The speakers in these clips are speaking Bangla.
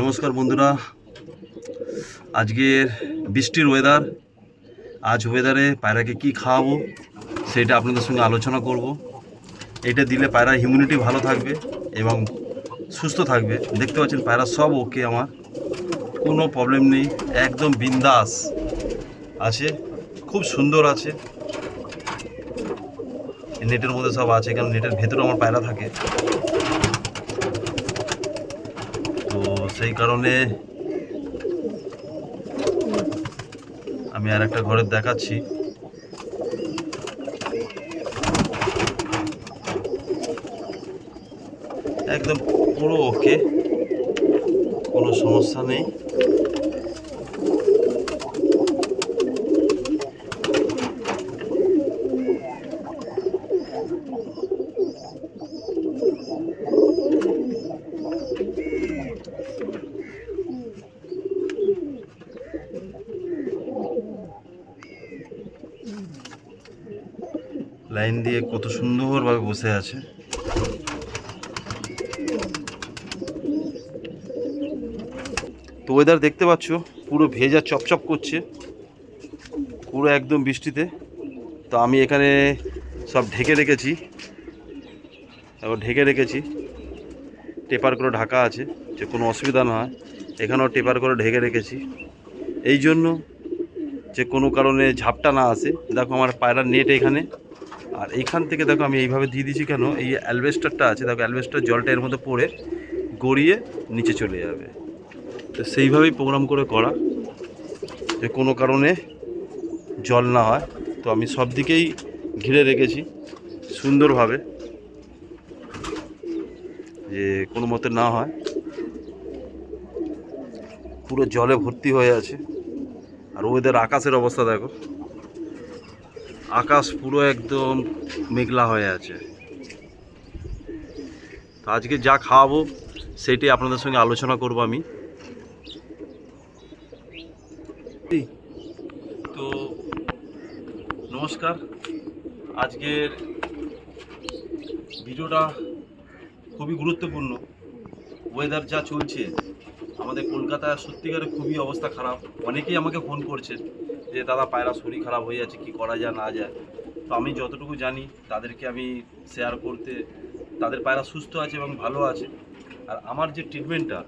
নমস্কার বন্ধুরা। আজকের বৃষ্টির ওয়েদার আজ ওয়েদারে পায়রাকে কি খাওয়াবো, সেটা আপনাদের সঙ্গে আলোচনা করব। এটা দিলে পায়রার ইমিউনিটি ভালো থাকবে এবং সুস্থ থাকবে। দেখতে পাচ্ছেন, পায়রা সব ওকে আমার। কোনো প্রবলেম নেই, একদম বিন্দাস আছে, খুব সুন্দর আছে। নেটের মধ্যে সব আছে কারণ নেটের ভেতরে আমার পায়রা থাকে তো সেই কারণে আমি আর একটা ঘরে দেখাচ্ছি। একদম পুরো ওকে কোনো সমস্যা নেই। লাইন দিয়ে কত সুন্দরভাবে বসে আছে। তো ওয়েদার দেখতে পাচ্ছ, পুরো ভেজা চপচপ করছে, পুরো একদম বৃষ্টিতে। তো আমি এখানে সব ঢেকে রেখেছি। ঢেকে রেখেছি। টেপার করে ঢাকা আছে, যে কোনো অসুবিধা না হয়। এখানেও টেপার করে ঢেকে রেখেছি। এই জন্য যে কোনো কারণে ঝাপটা না আসে। দেখো আমার পায়রার নেট এখানে। আর এইখান থেকে দেখো আমি এইভাবে দিয়ে দিয়েছি কেন? এই অ্যালবেস্টারটা আছে, দেখো অ্যালবেস্টার জলটা এর মধ্যে পড়ে গড়িয়ে নিচে চলে যাবে। তো সেইভাবেই প্রোগ্রাম করে করা, যে কোনো কারণে জল না হয়। তো আমি সব দিকেই ঘিরে রেখেছি সুন্দরভাবে, যে কোনো মতে না হয়। পুরো জলে ভর্তি হয়ে আছে। আর ওদের আকাশের অবস্থা দেখো। আকাশ পুরো একদম মেঘলা হয়ে আছে। তো আজকে যা খাওয়াবো সেইটাই আপনাদের সঙ্গে আলোচনা করব আমি। তো নমস্কার। আজকের ভিডিওটা খুবই গুরুত্বপূর্ণ। ওয়েদার যা চলছে, আমাদের কলকাতায় সত্যিকারে খুবই অবস্থা খারাপ। অনেকেই আমাকে ফোন করছেন যে দাদা পায়রা শরীর খারাপ হয়ে যাচ্ছে, কি করা যায়, না যায়। তো আমি যতটুকু জানি, তাদেরকে আমি শেয়ার করতে, তাদের পায়রা সুস্থ আছে এবং ভালো আছে। আর আমার যে ট্রিটমেন্টটা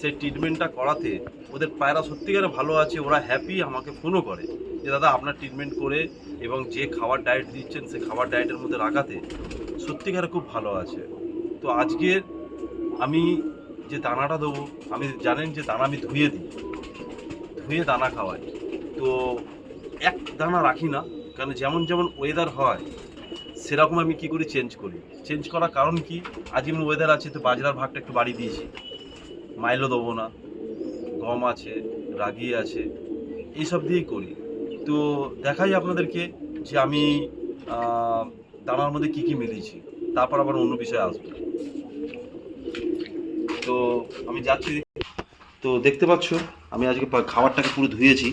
সেই ট্রিটমেন্টটা করাতে ওদের পায়রা সত্যিকারে ভালো আছে, ওরা হ্যাপি আমাকে ফোনও করে যে, দাদা, আপনার ট্রিটমেন্ট করে এবং যে খাবার ডায়েট দিচ্ছেন সেই খাবার ডায়েটের মধ্যে রাখাতে সত্যিকারে খুব ভালো আছে। তো আজকে আমি যে দানাটা দেবো, আমি জানেন যে দানা আমি ধুয়ে দিই। ধুয়ে দানা খাওয়াই। তো এক দানা রাখি না, কারণ যেমন যেমন ওয়েদার হয়, সেরকম আমি কি করি চেঞ্জ করি। চেঞ্জ করার কারণ কি? আজ যেমন ওয়েদার আছে, তো বাজরার ভাগটা একটু বাড়িয়ে দিয়েছি। মাইলও দেবো না। গম আছে, রাগি আছে, এইসব দিয়েই করি। তো দেখাই আপনাদেরকে যে আমি দানার মধ্যে কি কি মিলিয়েছি তারপর আবার অন্য বিষয়ে আসব। তো আমি যাচ্ছি। তো দেখতে পাচ্ছ, আমি আজকে খাবারটাকে পুরো ধুয়েছি।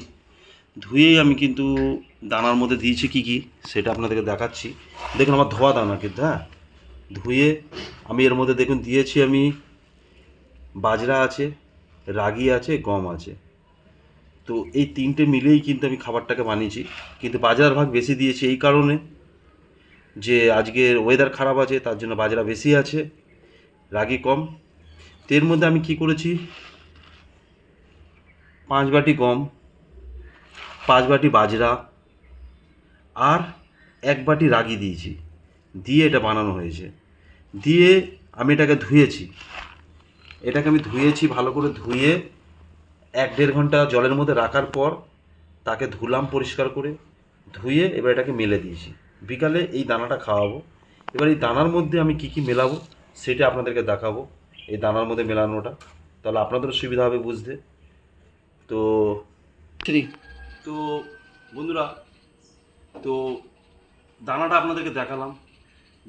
ধুয়েই আমি কিন্তু দানার মধ্যে দিয়েছি কি কি, সেটা আপনাদেরকে দেখাচ্ছি। দেখুন আমার ধোয়া দানা কিন্তু হ্যাঁ? ধুয়ে আমি এর মধ্যে দেখুন দিয়েছি আমি বাজরা আছে, রাগি আছে, গম আছে। তো এই তিনটে মিলেই কিন্তু আমি খাবারটাকে বানিয়েছি। কিন্তু বাজরার ভাগ বেশি দিয়েছি এই কারণে যে আজকের ওয়েদার খারাপ আছে, তার জন্য বাজরা বেশি আছে, রাগি কম। তো এর মধ্যে আমি কি করেছি? পাঁচ বাটি গম পাঁচ বাটি বাজরা আর এক বাটি রাগি দিয়েছি। দিয়ে এটা বানানো হয়েছে। দিয়ে আমি এটাকে ধুয়েছি। এটাকে আমি ধুয়েছি, ভালো করে ধুয়ে এক দেড় ঘণ্টা জলের মধ্যে রাখার পর তাকে ধুলাম পরিষ্কার করে। ধুয়ে এবার এটাকে মেলে দিয়েছি। বিকালে এই দানাটা খাওয়াবো। এবার এই দানার মধ্যে আমি কি কি মেলাবো সেটা আপনাদেরকে দেখাবো। এই দানার মধ্যে মেলানোটা। তাহলে আপনাদেরও সুবিধা হবে বুঝতে। তো তো বন্ধুরা, তো দানাটা আপনাদেরকে দেখালাম।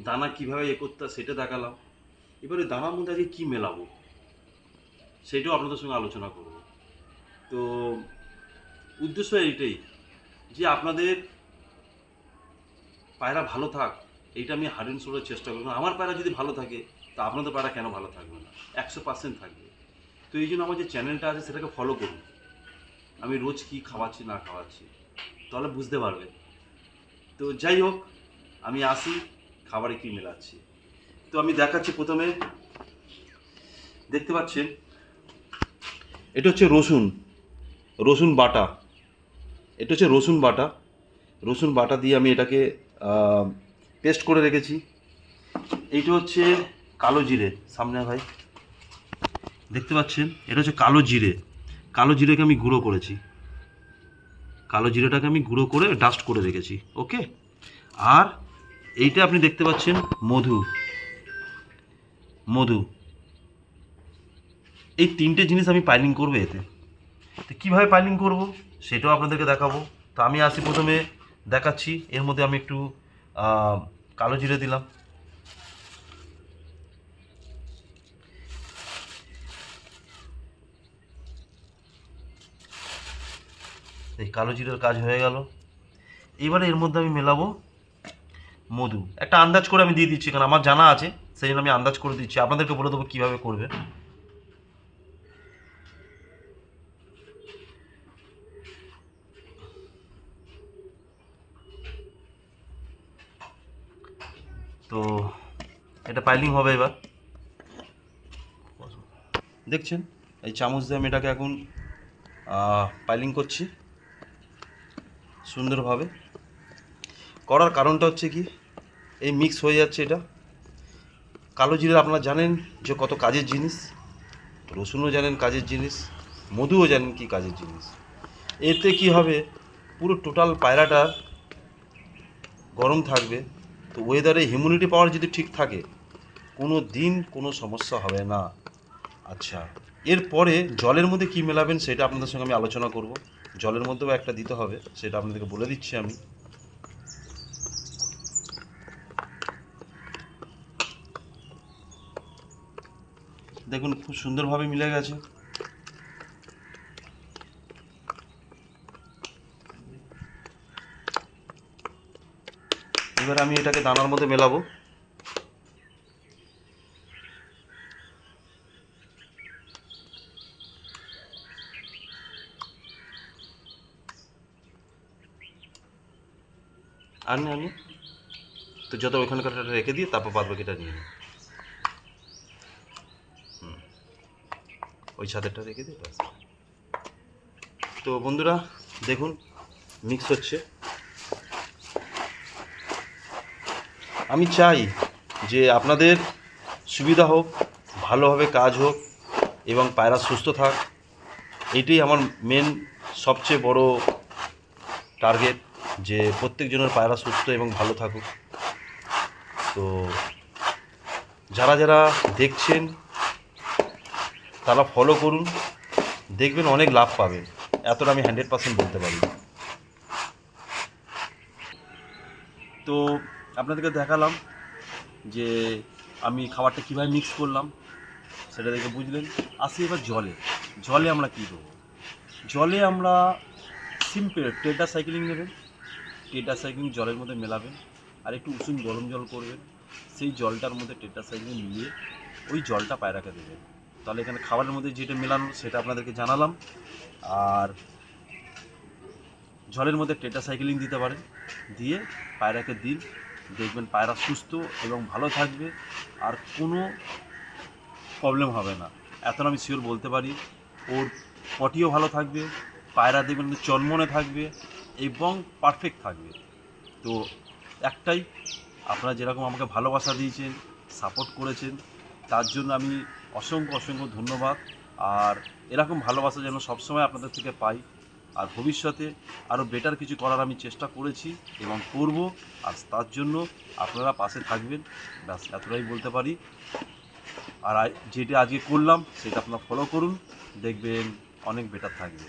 দানা কীভাবে এ করতে সেটা দেখালাম। এবারে দানার মধ্যে আজকে কী মেলাবো, সেটাও আপনাদের সঙ্গে আলোচনা করব। তো উদ্দেশ্য এইটাই যে আপনাদের পায়রা ভালো থাক, এইটা আমি হার্ড অ্যান্ড সোলের চেষ্টা করব। আমার পায়রা যদি ভালো থাকে, তা আপনাদের পায়রা কেন ভালো থাকবে না? একশো পার্সেন্ট থাকবে। তো তো এই জন্য আমার যে চ্যানেলটা আছে, সেটাকে ফলো করুন। আমি রোজ কি খাওয়াচ্ছি, না খাওয়াচ্ছি, তাহলে বুঝতে পারবে। তো যাই হোক, আমি আসি, খাবারে কি মেলাচ্ছি। তো আমি দেখাচ্ছি প্রথমে, দেখতে পাচ্ছেন, এটা হচ্ছে রসুন রসুন বাটা। এটা হচ্ছে রসুন বাটা। রসুন বাটা দিয়ে আমি এটাকে পেস্ট করে রেখেছি। এইটা হচ্ছে কালো জিরে, সামনে ভাই দেখতে পাচ্ছেন, এটা হচ্ছে কালো জিরে। কালো জিরেকে আমি গুঁড়ো করেছি। কালো জিরেটাকে আমি গুঁড়ো করে ডাস্ট করে রেখেছি ওকে আর এইটা আপনি দেখতে পাচ্ছেন, মধু। মধু। এই তিনটে জিনিস আমি পাইলিং করব এতে। তো কীভাবে পাইলিং করব, সেটাও আপনাদেরকে দেখাবো। তো আমি আসি প্রথমে দেখাচ্ছি, এর মধ্যে আমি একটু কালো জিরে দিলাম। এই কালো জিরের কাজ হয়ে গেল। এবারে এর মধ্যে আমি মেলাবো মধু। একটা আন্দাজ করে আমি দিয়ে দিচ্ছি, কারণ আমার জানা আছে, সেই জন্য আমি আন্দাজ করে দিচ্ছি। আপনাদেরকে বলে দেবো কীভাবে করবে। তো এটা পাইলিং হবে এবার। দেখছেন? এই চামচ দিয়ে আমি এটাকে এখন পাইলিং করছি। সুন্দরভাবে। করার কারণটা হচ্ছে কি, এই মিক্স হয়ে যাচ্ছে এটা। কালো জিরে আপনারা জানেন যে কত কাজের জিনিস, রসুনও জানেন কাজের জিনিস, মধুও জানেন কি কাজের জিনিস। এতে কি হবে, পুরো টোটাল পায়রাটার গরম থাকবে। তো ওয়েদারে হিউমিডিটি পাওয়ার যদি ঠিক থাকে, কোনো দিন কোনো সমস্যা হবে না। আচ্ছা এরপরে জলের মধ্যে কি মেলাবেন সেটা আপনাদের সঙ্গে আমি আলোচনা করব। জলের মধ্যেও একটা দিতে হবে, সেটা আপনাদেরকে বলে দিচ্ছি আমি। দেখুন, খুব সুন্দরভাবে মিলে গেছে। এবার আমি এটাকে দানার মধ্যে মেলাবো। আনি আনি তো যত ওইখানকার রেখে দিয়ে তারপর বাদ বাকিটা নিয়ে নিই। ওই ছাদেরটা রেখে দিই ব্যাস। তো বন্ধুরা, দেখুন মিক্স হচ্ছে। আমি চাই যে আপনাদের সুবিধা হোক, ভালোভাবে কাজ হোক এবং পায়রা সুস্থ থাক। এটাই আমার মেন সবচেয়ে বড় টার্গেট যে প্রত্যেকজনের পায়রা সুস্থ এবং ভালো থাকুক। তো যারা যারা দেখছেন, তারা ফলো করুন। দেখবেন অনেক লাভ পাবেন। এতটা আমি হান্ড্রেড পার্সেন্ট বলতে পারি। তো আপনাদেরকে দেখালাম যে আমি খাবারটা কীভাবে মিক্স করলাম, সেটা দেখে বুঝলেন। আসি এবার জলে। জলে আমরা কী দেবো জলে আমরা সিম্পল টেটা সাইকেলিং নেবেন। টেটা সাইকেলিং জলের মধ্যে মেলাবেন আর একটু উষুম গরম জল করবেন, সেই জলটার মধ্যে টেটা সাইকেলিং মিলিয়ে ওই জলটা পায়রাকে দেবেন। তাহলে এখানে খাবারের মধ্যে যেটা মেলানো সেটা আপনাদেরকে জানালাম। আর জলের মধ্যে টেটা সাইকেলিং দিতে পারেন। দিয়ে পায়রাকে দিন, দেখবেন পায়রা সুস্থ এবং ভালো থাকবে আর কোনো প্রবলেম হবে না। এত আমি শিওর বলতে পারি। ওর পটিও ভালো থাকবে, পায়রা দেখবেন চনমনে থাকবে এবং পারফেক্ট থাকবে। তো একটাই, আপনারা যেরকম আমাকে ভালোবাসা দিয়েছেন সাপোর্ট করেছেন, তার জন্য আমি অসংখ্য অসংখ্য ধন্যবাদ। আর এরকম ভালোবাসা যেন সবসময় আপনাদের থেকে পাই। আর ভবিষ্যতে আরও বেটার কিছু করার আমি চেষ্টা করেছি এবং করব। আর তার জন্য আপনারা পাশে থাকবেন। ব্যাস, এতটাই বলতে পারি। আর যেটা আজকে করলাম, সেটা আপনারা ফলো করুন। দেখবেন অনেক বেটার থাকবে।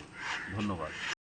ধন্যবাদ।